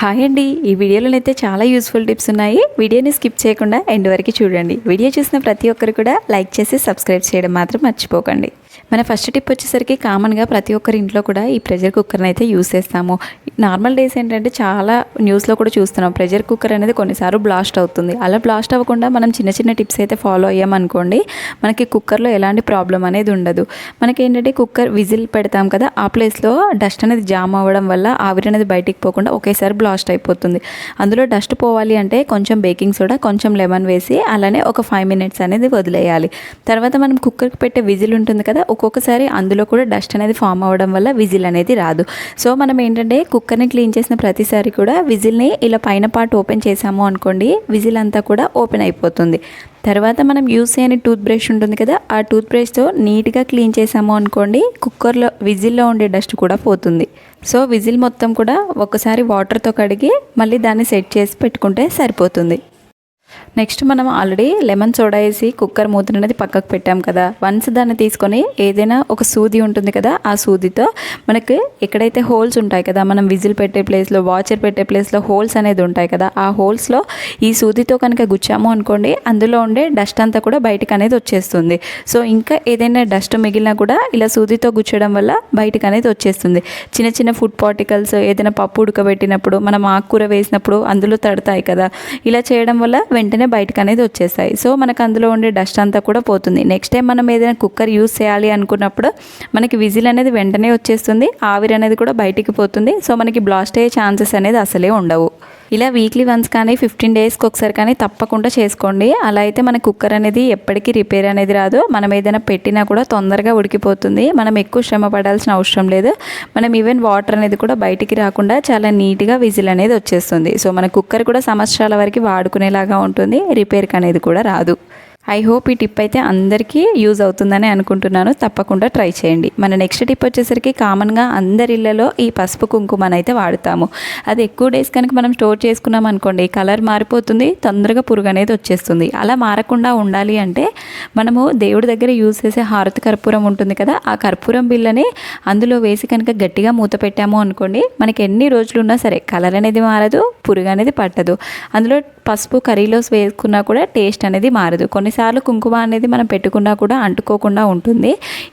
Hi అండి. ఈ వీడియోలో అయితే చాలా యూస్ఫుల్ టిప్స్ ఉన్నాయి. వీడియోని స్కిప్ చేయకుండా ఎండ్ వరకు చూడండి. వీడియో చూసిన ప్రతి ఒక్కరు కూడా లైక్ చేసి సబ్స్క్రైబ్ చేయడం మాత్రం మర్చిపోకండి. మన ఫస్ట్ టిప్ వచ్చేసరికి కామన్గా ప్రతి ఒక్కరి ఇంట్లో కూడా ఈ ప్రెషర్ కుక్కర్ని అయితే యూస్ చేస్తాము. నార్మల్ డేస్ ఏంటంటే చాలా న్యూస్లో కూడా చూస్తున్నాం. ప్రెషర్ కుక్కర్ అనేది కొన్నిసార్లు బ్లాస్ట్ అవుతుంది. అలా బ్లాస్ట్ అవ్వకుండా మనం చిన్న చిన్న టిప్స్ అయితే ఫాలో అయ్యామనుకోండి మనకి కుక్కర్లో ఎలాంటి ప్రాబ్లం అనేది ఉండదు. మనకి ఏంటంటే కుక్కర్ విజిల్ పెడతాం కదా ఆ ప్లేస్లో డస్ట్ అనేది జామ్ అవ్వడం వల్ల ఆవిరి అనేది బయటికి పోకుండా ఒకేసారి బ్లాస్ట్ అయిపోతుంది. అందులో డస్ట్ పోవాలి అంటే కొంచెం బేకింగ్ సోడా కొంచెం లెమన్ వేసి అలానే ఒక ఫైవ్ మినిట్స్ అనేది వదిలేయాలి. తర్వాత మనం కుక్కర్కి పెట్టే విజిల్ ఉంటుంది కదా ఒక్కొక్కసారి అందులో కూడా డస్ట్ అనేది ఫామ్ అవ్వడం వల్ల విజిల్ అనేది రాదు. సో మనం ఏంటంటే కుక్కర్ని క్లీన్ చేసిన ప్రతిసారి కూడా విజిల్ని ఇలా పైన పార్ట్ ఓపెన్ చేసాము అనుకోండి విజిల్ అంతా కూడా ఓపెన్ అయిపోతుంది. తర్వాత మనం యూస్ చేయని టూత్ బ్రష్ ఉంటుంది కదా ఆ టూత్ బ్రష్తో నీట్గా క్లీన్ చేసాము అనుకోండి కుక్కర్లో విజిల్లో ఉండే డస్ట్ కూడా పోతుంది. సో విజిల్ మొత్తం కూడా ఒకసారి వాటర్తో కడిగి మళ్ళీ దాన్ని సెట్ చేసి పెట్టుకుంటే సరిపోతుంది. నెక్స్ట్ మనం ఆల్రెడీ లెమన్ సోడా వేసి కుక్కర్ మూతను అనేది పక్కకు పెట్టాం కదా. వన్స్ దాన్ని తీసుకొని ఏదైనా ఒక సూది ఉంటుంది కదా ఆ సూదితో మనకి ఎక్కడైతే హోల్స్ ఉంటాయి కదా మనం విజిల్ పెట్టే ప్లేస్లో వాచర్ పెట్టే ప్లేస్లో హోల్స్ అనేది ఉంటాయి కదా ఆ హోల్స్లో ఈ సూదితో కనుక గుచ్చాము అనుకోండి అందులో ఉండే డస్ట్ అంతా కూడా బయటకు అనేది వచ్చేస్తుంది. సో ఇంకా ఏదైనా డస్ట్ మిగిలినా కూడా ఇలా సూదితో గుచ్చడం వల్ల బయటకు అనేది వచ్చేస్తుంది. చిన్న చిన్న ఫుడ్ పార్టికల్స్ ఏదైనా పప్పు ఉడకబెట్టినప్పుడు మనం ఆకుకూర వేసినప్పుడు అందులో తడతాయి కదా. ఇలా చేయడం వల్ల వెంటనే బయటకు అనేది వచ్చేస్తాయి. సో మనకు అందులో ఉండే డస్ట్ అంతా కూడా పోతుంది. నెక్స్ట్ టైం మనం ఏదైనా కుక్కర్ యూస్ చేయాలి అనుకున్నప్పుడు మనకి విజిల్ అనేది వెంటనే వచ్చేస్తుంది. ఆవిరి అనేది కూడా బయటికి పోతుంది. సో మనకి బ్లాస్ట్ అయ్యే ఛాన్సెస్ అనేది అసలే ఉండవు. ఇలా వీక్లీ వన్స్ కానీ ఫిఫ్టీన్ డేస్కి ఒకసారి కానీ తప్పకుండా చేసుకోండి. అలా అయితే మన కుక్కర్ అనేది ఎప్పటికీ రిపేర్ అనేది రాదు. మనం ఏదైనా పెట్టినా కూడా తొందరగా ఉడికిపోతుంది. మనం ఎక్కువ శ్రమ పడాల్సిన అవసరం లేదు. మనం ఈవెన్ వాటర్ అనేది కూడా బయటికి రాకుండా చాలా నీట్గా విజిల్ అనేది వచ్చేస్తుంది. సో మన కుక్కర్ కూడా సంవత్సరాల వరకు వాడుకునేలాగా ఉంటుంది. రిపేర్కి అనేది కూడా రాదు. ఐ హోప్ ఈ టిప్ అయితే అందరికీ యూజ్ అవుతుందని అనుకుంటున్నాను. తప్పకుండా ట్రై చేయండి. మన నెక్స్ట్ టిప్ వచ్చేసరికి కామన్గా అందరి ఇళ్ళలో ఈ పసుపు కుంకుమని అయితే వాడుతాము. అది ఎక్కువ డేస్ కనుక మనం స్టోర్ చేసుకున్నాం అనుకోండి కలర్ మారిపోతుంది తొందరగా పురుగు అనేది వచ్చేస్తుంది. అలా మారకుండా ఉండాలి అంటే మనము దేవుడి దగ్గర యూజ్ చేసే హారతి కర్పూరం ఉంటుంది కదా ఆ కర్పూరం బిల్లని అందులో వేసి కనుక గట్టిగా మూత పెట్టాము అనుకోండి మనకి ఎన్ని రోజులు ఉన్నా సరే కలర్ అనేది మారదు పురుగు అనేది పట్టదు. అందులో పసుపు కర్రీలో వేసుకున్నా కూడా టేస్ట్ అనేది మారదు. కొన్ని కొన్నిసార్లు కుంకుమ అనేది మనం పెట్టుకున్నా కూడా అంటుకోకుండా ఉంటుంది.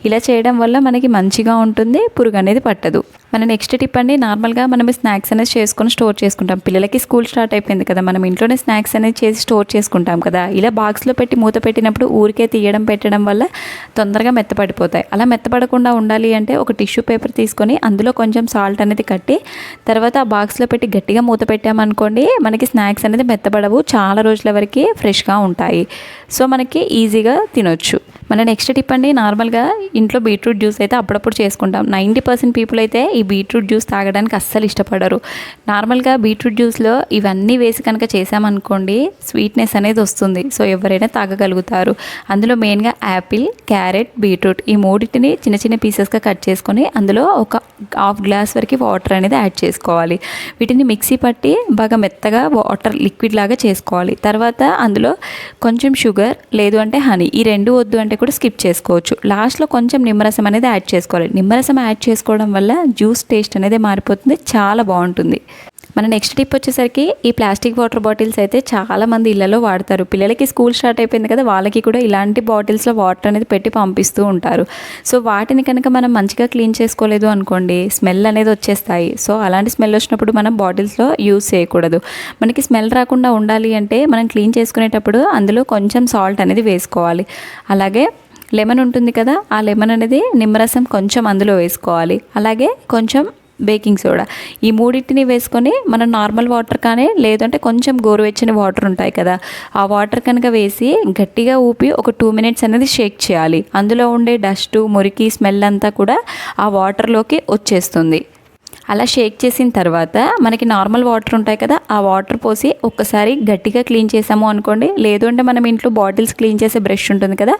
ఇలా చేయడం వల్ల మనకి మంచిగా ఉంటుంది పురుగు అనేది పట్టదు. మన నెక్స్ట్ టిప్ అండి నార్మల్గా మనం స్నాక్స్ అనేది చేసుకొని స్టోర్ చేసుకుంటాం. పిల్లలకి స్కూల్ స్టార్ట్ అయిపోయింది కదా మనం ఇంట్లోనే స్నాక్స్ అనేది చేసి స్టోర్ చేసుకుంటాం కదా. ఇలా బాక్స్లో పెట్టి మూత పెట్టినప్పుడు ఊరికే తీయడం పెట్టడం వల్ల తొందరగా మెత్తపడిపోతాయి. అలా మెత్తపడకుండా ఉండాలి అంటే ఒక టిష్యూ పేపర్ తీసుకొని అందులో కొంచెం సాల్ట్ అనేది కట్టి తర్వాత ఆ బాక్స్లో పెట్టి గట్టిగా మూత పెట్టామనుకోండి మనకి స్నాక్స్ అనేది మెత్తపడవు చాలా రోజుల వరకు ఫ్రెష్గా ఉంటాయి. సో మనకి ఈజీగా తినొచ్చు. మన నెక్స్ట్ టిప్ అండి నార్మల్గా ఇంట్లో బీట్రూట్ జ్యూస్ అయితే అప్పుడప్పుడు చేసుకుంటాం. నైంటీ పర్సెంట్ పీపుల్ అయితే ఈ బీట్రూట్ జ్యూస్ తాగడానికి అస్సలు ఇష్టపడరు. నార్మల్గా బీట్రూట్ జ్యూస్లో ఇవన్నీ వేసి కనుక చేసామనుకోండి స్వీట్నెస్ అనేది వస్తుంది. సో ఎవరైనా తాగగలుగుతారు. అందులో మెయిన్గా యాపిల్ క్యారెట్ బీట్రూట్ ఈ మూడింటిని చిన్న చిన్న పీసెస్గా కట్ చేసుకొని అందులో ఒక హాఫ్ గ్లాస్ వరకు వాటర్ అనేది యాడ్ చేసుకోవాలి. వీటిని మిక్సీ పట్టి బాగా మెత్తగా వాటర్ లిక్విడ్ లాగా చేసుకోవాలి. తర్వాత అందులో కొంచెం షుగర్ లేదు అంటే హనీ ఈ రెండు వద్దు అంటే కూడా స్కిప్ చేసుకోవచ్చు. లాస్ట్లో కొంచెం నిమ్మరసం అనేది యాడ్ చేసుకోవాలి. నిమ్మరసం యాడ్ చేసుకోవడం వల్ల జ్యూస్ టేస్ట్ అనేది మారిపోతుంది. చాలా బాగుంటుంది. మన నెక్స్ట్ టిప్ వచ్చేసరికి ఈ ప్లాస్టిక్ వాటర్ బాటిల్స్ అయితే చాలా మంది ఇళ్ళలో వాడతారు. పిల్లలకి స్కూల్ స్టార్ట్ అయిపోయింది కదా వాళ్ళకి కూడా ఇలాంటి బాటిల్స్లో వాటర్ అనేది పెట్టి పంపిస్తూ ఉంటారు. సో వాటిని కనుక మనం మంచిగా క్లీన్ చేసుకోలేదు అనుకోండి స్మెల్ అనేది వచ్చేస్తాయి. సో అలాంటి స్మెల్ వచ్చినప్పుడు మనం బాటిల్స్లో యూస్ చేయకూడదు. మనకి స్మెల్ రాకుండా ఉండాలి అంటే మనం క్లీన్ చేసుకునేటప్పుడు అందులో కొంచెం సాల్ట్ అనేది వేసుకోవాలి. అలాగే లెమన్ ఉంటుంది కదా ఆ లెమన్ అనేది నిమ్మరసం కొంచెం అందులో వేసుకోవాలి. అలాగే కొంచెం బేకింగ్ సోడా. ఈ మూడింటిని వేసుకొని మనం నార్మల్ వాటర్ కానీ లేదంటే కొంచెం గోరువెచ్చని వాటర్ ఉంటాయి కదా ఆ వాటర్ కనుక వేసి గట్టిగా ఊపి ఒక టూ మినిట్స్ అనేది షేక్ చేయాలి. అందులో ఉండే డస్ట్ మురికి స్మెల్ అంతా కూడా ఆ వాటర్లోకి వచ్చేస్తుంది. అలా షేక్ చేసిన తర్వాత మనకి నార్మల్ వాటర్ ఉంటాయి కదా ఆ వాటర్ పోసి ఒక్కసారి గట్టిగా క్లీన్ చేసాము అనుకోండి. లేదు అంటే మనం ఇంట్లో బాటిల్స్ క్లీన్ చేసే బ్రష్ ఉంటుంది కదా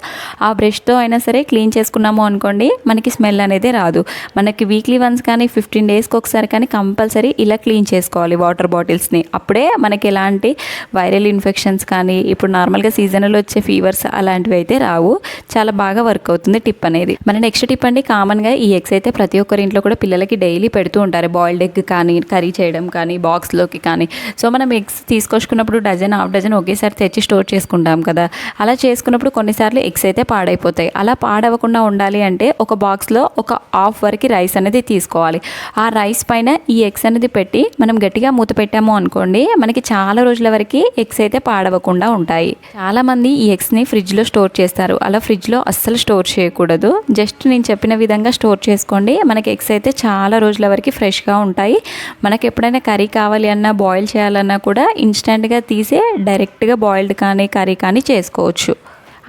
ఆ బ్రష్తో అయినా సరే క్లీన్ చేసుకున్నాము అనుకోండి మనకి స్మెల్ అనేది రాదు. మనకి వీక్లీ వన్స్ కానీ ఫిఫ్టీన్ డేస్కి ఒకసారి కానీ కంపల్సరీ ఇలా క్లీన్ చేసుకోవాలి వాటర్ బాటిల్స్ని. అప్పుడే మనకి ఎలాంటి వైరల్ ఇన్ఫెక్షన్స్ కానీ ఇప్పుడు నార్మల్గా సీజనల్ వచ్చే ఫీవర్స్ అలాంటివి అయితే రావు. చాలా బాగా వర్క్ అవుతుంది టిప్ అనేది. మన నెక్స్ట్ టిప్ అండి కామన్గా ఈ ఎగ్స్ అయితే ప్రతి ఒక్కరి ఇంట్లో కూడా పిల్లలకి డైలీ పెడుతూ ఉంటారు. ఉంటారు బాయిల్డ్ ఎగ్ కానీ కర్రీ చేయడం కానీ బాక్స్లోకి కానీ. సో మనం ఎగ్స్ తీసుకొచ్చుకున్నప్పుడు డజన్ హాఫ్ డజన్ ఒకేసారి తెచ్చి స్టోర్ చేసుకుంటాం కదా. అలా చేసుకున్నప్పుడు కొన్నిసార్లు ఎగ్స్ అయితే పాడైపోతాయి. అలా పాడవకుండా ఉండాలి అంటే ఒక బాక్స్లో ఒక హాఫ్ వరకు రైస్ అనేది తీసుకోవాలి. ఆ రైస్ పైన ఈ ఎగ్స్ అనేది పెట్టి మనం గట్టిగా మూత పెట్టాము అనుకోండి మనకి చాలా రోజుల వరకు ఎగ్స్ అయితే పాడవకుండా ఉంటాయి. చాలామంది ఈ ఎగ్స్ని ఫ్రిడ్జ్లో స్టోర్ చేస్తారు. అలా ఫ్రిడ్జ్లో అస్సలు స్టోర్ చేయకూడదు. జస్ట్ నేను చెప్పిన విధంగా స్టోర్ చేసుకోండి. మనకి ఎగ్స్ అయితే చాలా రోజుల వరకు ఫ్రెష్గా ఉంటాయి. మనకి ఎప్పుడైనా కర్రీ కావాలి అన్నా బాయిల్ చేయాలన్నా కూడా ఇన్స్టెంట్గా తీసే డైరెక్ట్గా బాయిల్డ్ కానీ కర్రీ కానీ చేసుకోవచ్చు.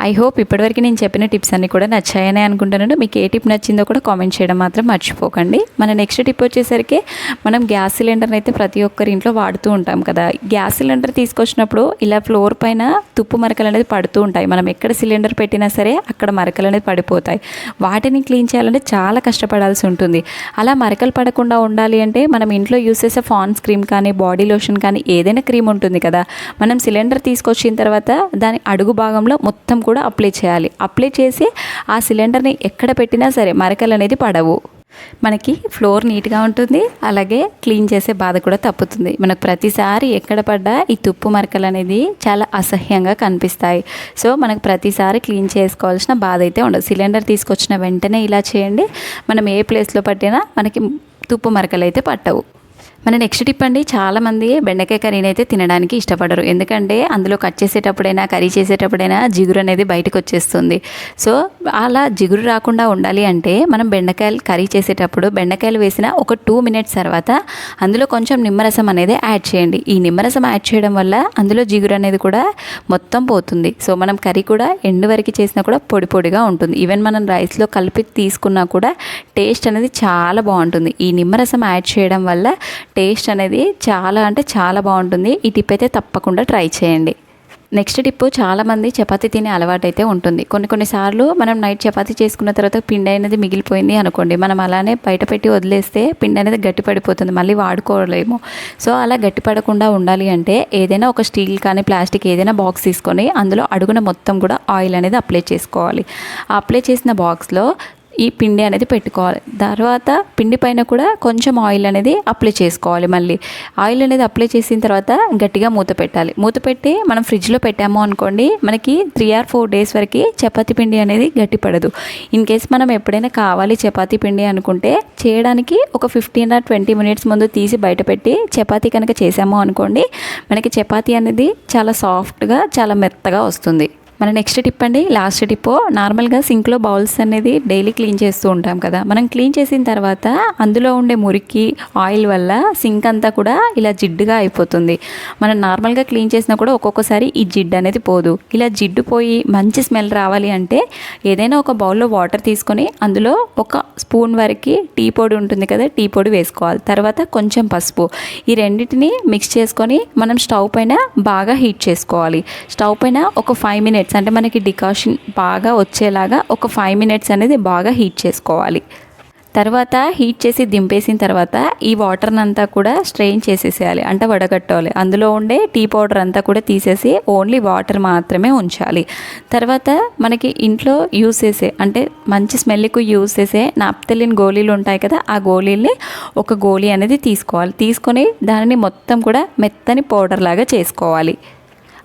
ఐ హోప్ ఇప్పటివరకు నేను చెప్పిన టిప్స్ అన్ని కూడా నచ్చాయని అనుకుంటున్నాను. మీకు ఏ టిప్ నచ్చిందో కూడా కామెంట్ చేయడం మాత్రం మర్చిపోకండి. మన నెక్స్ట్ టిప్ వచ్చేసరికి మనం గ్యాస్ సిలిండర్ని అయితే ప్రతి ఒక్కరి ఇంట్లో వాడుతూ ఉంటాం కదా. గ్యాస్ సిలిండర్ తీసుకొచ్చినప్పుడు ఇలా ఫ్లోర్ పైన తుప్పు మరకలు అనేది పడుతూ ఉంటాయి. మనం ఎక్కడ సిలిండర్ పెట్టినా సరే అక్కడ మరకలు అనేది పడిపోతాయి. వాటిని క్లీన్ చేయాలంటే చాలా కష్టపడాల్సి ఉంటుంది. అలా మరకలు పడకుండా ఉండాలి అంటే మనం ఇంట్లో యూస్ చేసే ఫాన్స్ క్రీమ్ కానీ బాడీ లోషన్ కానీ ఏదైనా క్రీమ్ ఉంటుంది కదా. మనం సిలిండర్ తీసుకొచ్చిన తర్వాత దాని అడుగు భాగంలో మొత్తం కూడా అప్లై చేయాలి. అప్లై చేసి ఆ సిలిండర్ని ఎక్కడ పెట్టినా సరే మరకలు అనేది పడవు. మనకి ఫ్లోర్ నీట్గా ఉంటుంది. అలాగే క్లీన్ చేసే బాధ కూడా తప్పుతుంది. మనకు ప్రతిసారి ఎక్కడ పడ్డా ఈ తుప్పు మరకలు అనేది చాలా అసహ్యంగా కనిపిస్తాయి. సో మనకు ప్రతిసారి క్లీన్ చేసుకోవాల్సిన బాధ అయితే ఉండదు. సిలిండర్ తీసుకొచ్చిన వెంటనే ఇలా చేయండి. మనం ఏ ప్లేస్లో పట్టినా మనకి తుప్పు మరకలు అయితే పట్టవు. మన నెక్స్ట్ టిప్ అండి చాలామంది బెండకాయ కర్రీని అయితే తినడానికి ఇష్టపడరు. ఎందుకంటే అందులో కట్ చేసేటప్పుడైనా కర్రీ చేసేటప్పుడైనా జిగురు అనేది బయటకు వచ్చేస్తుంది. సో అలా జిగురు రాకుండా ఉండాలి అంటే మనం బెండకాయలు కర్రీ చేసేటప్పుడు బెండకాయలు వేసిన ఒక టూ మినిట్స్ తర్వాత అందులో కొంచెం నిమ్మరసం అనేది యాడ్ చేయండి. ఈ నిమ్మరసం యాడ్ చేయడం వల్ల అందులో జిగురు అనేది కూడా మొత్తం పోతుంది. సో మనం కర్రీ కూడా ఎండు వరకు చేసినా కూడా పొడి పొడిగా ఉంటుంది. ఈవెన్ మనం రైస్లో కలిపి తీసుకున్నా కూడా టేస్ట్ అనేది చాలా బాగుంటుంది. ఈ నిమ్మరసం యాడ్ చేయడం వల్ల టేస్ట్ అనేది చాలా అంటే చాలా బాగుంటుంది. ఈ టిప్ అయితే తప్పకుండా ట్రై చేయండి. నెక్స్ట్ టిప్ చాలామంది చపాతీ తినే అలవాటు అయితే ఉంటుంది. కొన్ని కొన్నిసార్లు మనం నైట్ చపాతీ చేసుకున్న తర్వాత పిండి అనేది మిగిలిపోయింది అనుకోండి. మనం అలానే బయట పెట్టి వదిలేస్తే పిండి అనేది గట్టిపడిపోతుంది మళ్ళీ వాడుకోలేము. సో అలా గట్టి పడకుండా ఉండాలి అంటే ఏదైనా ఒక స్టీల్ కానీ ప్లాస్టిక్ ఏదైనా బాక్స్ తీసుకొని అందులో అడుగున మొత్తం కూడా ఆయిల్ అనేది అప్లై చేసుకోవాలి. అప్లై చేసిన బాక్స్లో ఈ పిండి అనేది పెట్టుకోవాలి. తర్వాత పిండి పైన కూడా కొంచెం ఆయిల్ అనేది అప్లై చేసుకోవాలి మళ్ళీ. ఆయిల్ అనేది అప్లై చేసిన తర్వాత గట్టిగా మూత పెట్టాలి. మూత పెట్టి మనం ఫ్రిడ్జ్లో పెట్టాము అనుకోండి మనకి త్రీ ఆర్ ఫోర్ డేస్ వరకు చపాతీ పిండి అనేది గట్టిపడదు. ఇన్ కేస్ మనం ఎప్పుడైనా కావాలి చపాతీ పిండి అనుకుంటే చేయడానికి ఒక ఫిఫ్టీన్ ఆర్ ట్వంటీ మినిట్స్ ముందు తీసి బయట పెట్టి చపాతీ కనుక చేసాము అనుకోండి మనకి చపాతీ అనేది చాలా సాఫ్ట్గా చాలా మెత్తగా వస్తుంది. మన నెక్స్ట్ టిప్ అండి లాస్ట్ టిప్ నార్మల్గా సింక్లో బౌల్స్ అనేది డైలీ క్లీన్ చేస్తూ ఉంటాం కదా. మనం క్లీన్ చేసిన తర్వాత అందులో ఉండే మురికి ఆయిల్ వల్ల సింక్ అంతా కూడా ఇలా జిడ్డుగా అయిపోతుంది. మనం నార్మల్గా క్లీన్ చేసినా కూడా ఒక్కొక్కసారి ఈ జిడ్డు అనేది పోదు. ఇలా జిడ్డు పోయి మంచి స్మెల్ రావాలి అంటే ఏదైనా ఒక బౌల్లో వాటర్ తీసుకొని అందులో ఒక స్పూన్ వరకు టీ పొడి ఉంటుంది కదా టీ పొడి వేసుకోవాలి. తర్వాత కొంచెం పసుపు. ఈ రెండింటిని మిక్స్ చేసుకొని మనం స్టవ్ పైన బాగా హీట్ చేసుకోవాలి. స్టవ్ పైన ఒక ఫైవ్ మినిట్స్ అంటే మనకి డికాషన్ బాగా వచ్చేలాగా ఒక ఫైవ్ మినిట్స్ అనేది బాగా హీట్ చేసుకోవాలి. తర్వాత హీట్ చేసి దింపేసిన తర్వాత ఈ వాటర్ని అంతా కూడా స్ట్రెయిన్ చేసేసేయాలి అంటే వడగట్టాలి అందులో ఉండే టీ పౌడర్ అంతా కూడా తీసేసి ఓన్లీ వాటర్ మాత్రమే ఉంచాలి. తర్వాత మనకి ఇంట్లో యూస్ చేసే అంటే మంచి స్మెల్కు యూస్ చేసే నాప్తలిన్ గోళీలు ఉంటాయి కదా ఆ గోళీల్ని ఒక గోళీ అనేది తీసుకోవాలి. తీసుకొని దానిని మొత్తం కూడా మెత్తని పౌడర్ లాగా చేసుకోవాలి.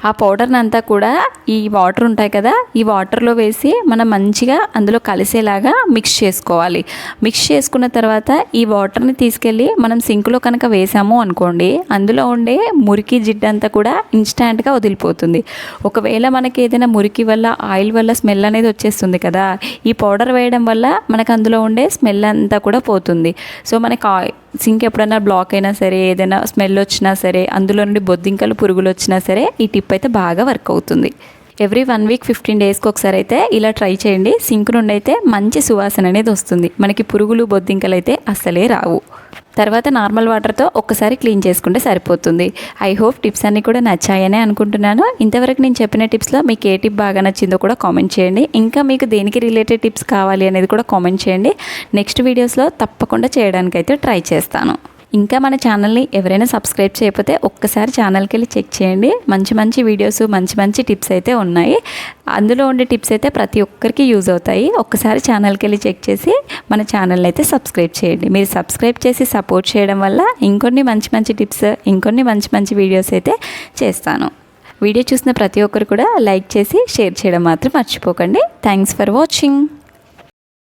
ఆ పౌడర్ని అంతా కూడా ఈ వాటర్ ఉంటాయి కదా ఈ వాటర్లో వేసి మనం మంచిగా అందులో కలిసేలాగా మిక్స్ చేసుకోవాలి. మిక్స్ చేసుకున్న తర్వాత ఈ వాటర్ని తీసుకెళ్ళి మనం సింక్లో కనుక వేసాము అనుకోండి అందులో ఉండే మురికి జిడ్డు అంతా కూడా ఇన్స్టాంట్గా వదిలిపోతుంది. ఒకవేళ మనకి ఏదైనా మురికి వల్ల ఆయిల్ వల్ల స్మెల్ అనేది వచ్చేస్తుంది కదా ఈ పౌడర్ వేయడం వల్ల మనకు అందులో ఉండే స్మెల్ అంతా కూడా పోతుంది. సో మనకి ఆయి- సింక్ ఎప్పుడైనా బ్లాక్ అయినా సరే ఏదైనా స్మెల్ వచ్చినా సరే అందులో నుండి బొద్దింకలు పురుగులు వచ్చినా సరే ఈ టిప్ అయితే బాగా వర్క్ అవుతుంది. ఎవ్రీ వన్ వీక్ ఫిఫ్టీన్ డేస్కి ఒకసారి అయితే ఇలా ట్రై చేయండి. సింక్ నుండి అయితే మంచి సువాసన అనేది వస్తుంది. మనకి పురుగులు బొద్దింకలు అయితే అస్సలే రావు. తర్వాత నార్మల్ వాటర్తో ఒక్కసారి క్లీన్ చేసుకుంటే సరిపోతుంది. ఐ హోప్ టిప్స్ అన్నీ కూడా నచ్చాయనే అనుకుంటున్నాను. ఇంతవరకు నేను చెప్పిన టిప్స్లో మీకు ఏ టిప్ బాగా నచ్చిందో కూడా కామెంట్ చేయండి. ఇంకా మీకు దేనికి రిలేటెడ్ టిప్స్ కావాలి అనేది కూడా కామెంట్ చేయండి. నెక్స్ట్ వీడియోస్లో తప్పకుండా చేయడానికైతే ట్రై చేస్తాను. ఇంకా మన ఛానల్ని ఎవరైనా సబ్స్క్రైబ్ చేయకపోతే ఒక్కసారి ఛానల్కి వెళ్ళి చెక్ చేయండి. మంచి మంచి వీడియోస్ మంచి మంచి టిప్స్ అయితే ఉన్నాయి. అందులో ఉండే టిప్స్ అయితే ప్రతి ఒక్కరికి యూజ్ అవుతాయి. ఒక్కసారి ఛానల్కి వెళ్ళి చెక్ చేసి మన ఛానల్ని అయితే సబ్స్క్రైబ్ చేయండి. మీరు సబ్స్క్రైబ్ చేసి సపోర్ట్ చేయడం వల్ల ఇంకొన్ని మంచి మంచి టిప్స్ ఇంకొన్ని మంచి మంచి వీడియోస్ అయితే చేస్తాను. వీడియో చూసిన ప్రతి ఒక్కరు కూడా లైక్ చేసి షేర్ చేయడం మాత్రం మర్చిపోకండి. Thanks for watching.